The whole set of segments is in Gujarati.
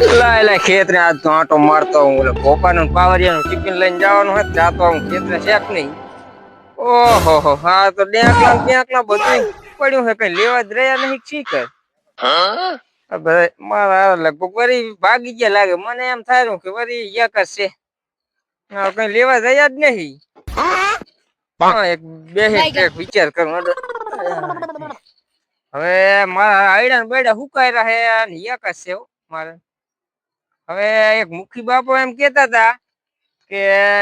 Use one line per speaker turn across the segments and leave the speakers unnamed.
લાય લાય ખેતરે આજ તો આટો મારતો હું એટલે ગોપાનું પાવરિયાનું ટિફિન લઈને જવાનું હોય ત્યાં તો હું ખેતરે શેક નહીં ઓહો હો હા તો ડેકલા ડેકલા બધું પડ્યું હે કઈ લેવા જ રહ્યા નહીં શી કર મારા લગભગ વરી ભાગી ગયા લાગે મને એમ થાય કે વરી યા કરશે કઈ લેવા જયા જ નહીં એક બે એક વિચાર કરું હવે મારા આઈડા ને બેડા હુકાય રહે અને યા કરશે મારે હવે એક મુખી બાપો એમ કેતા હતા કે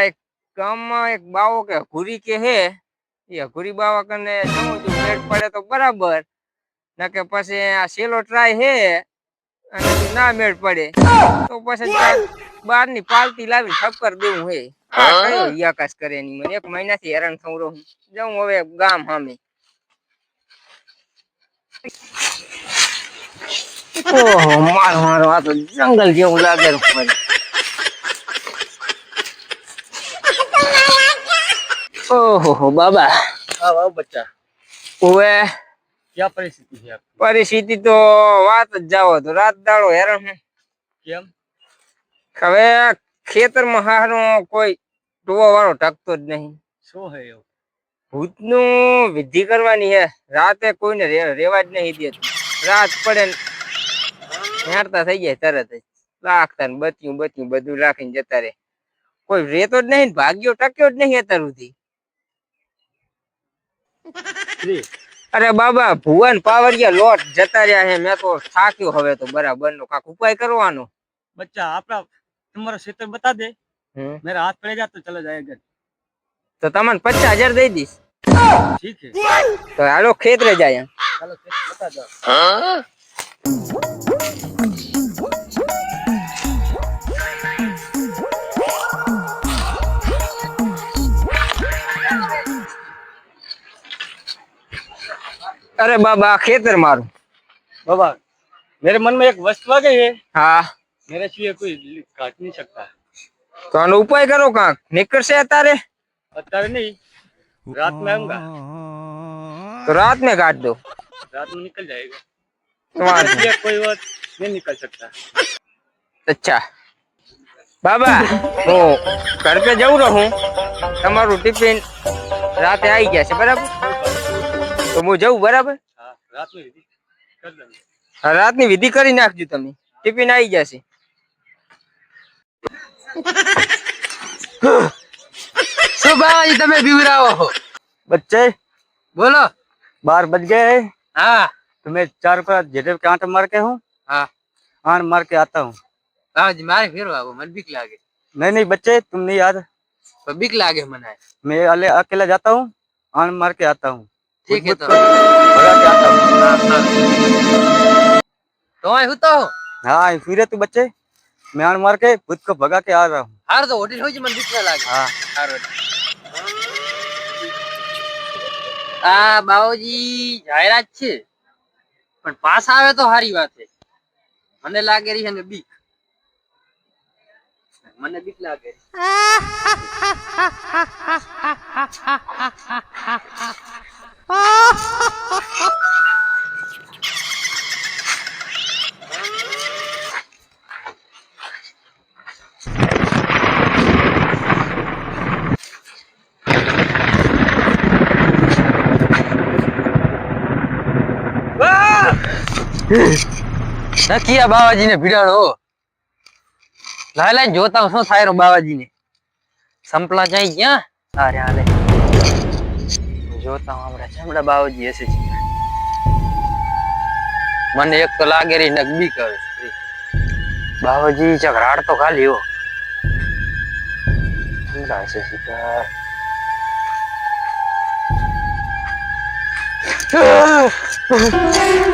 એક ગામમાં એક બાવો કે ઘુરી કે હે એ ઘુરી બાવા કને જવું પેટ પડે તો બરાબર ના કે પછી આ સેલો ટ્રાય હે અને ના મેળ પડે તો પછી બાર ની પાલતી લાવી ઠપકર દેવું હે આકાશ કરે ની મને એક મહિનાથી હેરાન થઉં રહું જાઉં હવે ગામ સામે ઓહો મારો મારો આ તો જંગલ જેવું લાગે ઓહો બાબા
બચ્ચા
પરિસ્થિતિ તો વાત જ જાવો તો રાત દાડો હેરાન
કેમ
હવે ખેતરમાં હારો કોઈ ટોવા વાળો ટકતો જ નહીં
શું હે એવું
ભૂત નું વિધિ કરવાની હે રાતે કોઈને રેવા જ નહીં દેતું રાત પડે ઘાટતા થઈ ગઈ તરત આખતાન બત્યું બત્યું બધું લાખીન જતારે કોઈ રે તો જ નહીં ને ભાગ્યો ટક્યો જ નહીં અતાર સુધી
રે
અરે બાબા ભુવન પાવરિયા લોટ જતાર્યા હે મે તો ઠાક્યો હવે તો બરાબર નો કાક ઉપાય કરવાનો
બચ્ચા આપા તમારો ક્ષેત્ર બતા દે
મેરા
હાથ પડે જા તો ચાલે જાય અગર
તો તમન 50000 દે દીશ
ઠીક હે
તો હાલો ખેત રે
જાય હાલો ક્ષેત્ર બતા
જો अरे बाबा खेतर मारू
बाबा मेरे मन में एक वस्तु आ गई है
हाँ
मेरे सिवा कोई काट नहीं सकता
તો तो उपाय करो कहा निकल से
अतारे अतारे नहीं रात में आऊंगा
तो रात में काट दो
रात में निकल जाएगा तुम्हारे कोई बात नहीं निकल सकता
अच्छा बाबा तो घर पे जाऊ જઉં રહું તમારું ટિફિન રાતે આવી ગયા તો હું જઉં બરાબર રાતની વિધિ કરી નાખજો તમે ટિફિન આવી જશે
શું બાવાજી તમે બીવરાવો
બચ્ચે
બોલો
બાર बज गए हाँ तो चार को झेटे के मार के हूँ
हाँ
आठ मार के आता हूँ
हाँ जी मारे फिर बाबू मन बीक लागे
नहीं नहीं बच्चे तुम नहीं याद
तो बीक लागे मना
मैं अकेला जाता हूँ आठ मार के आता हूँ
ठीक है तो
तो आए हो
तो
हां फिर तू बच्चे म्यान मार के भूत को भगा के आ रहा हूं
हर तो होटल हो जी मंदिर चला लागे
हां
हर आ बाऊजी जाहिरात छे पण पास आवे तो हारी बात है मने लागे री है ने बीक मने बीक लागे री Nah, Kia bawa jinnya pilaro. Lain-lain jodang so sairu bawa jinnya. Sempat lagi ya? Aria જોતા હું હમણાં હમણાં બાવજી હશે મને એક તો લાગે રહી નગબી કરે બાવજી ચકરાડ તો ખાલી હો હમણાં હશે શિકાર Ah!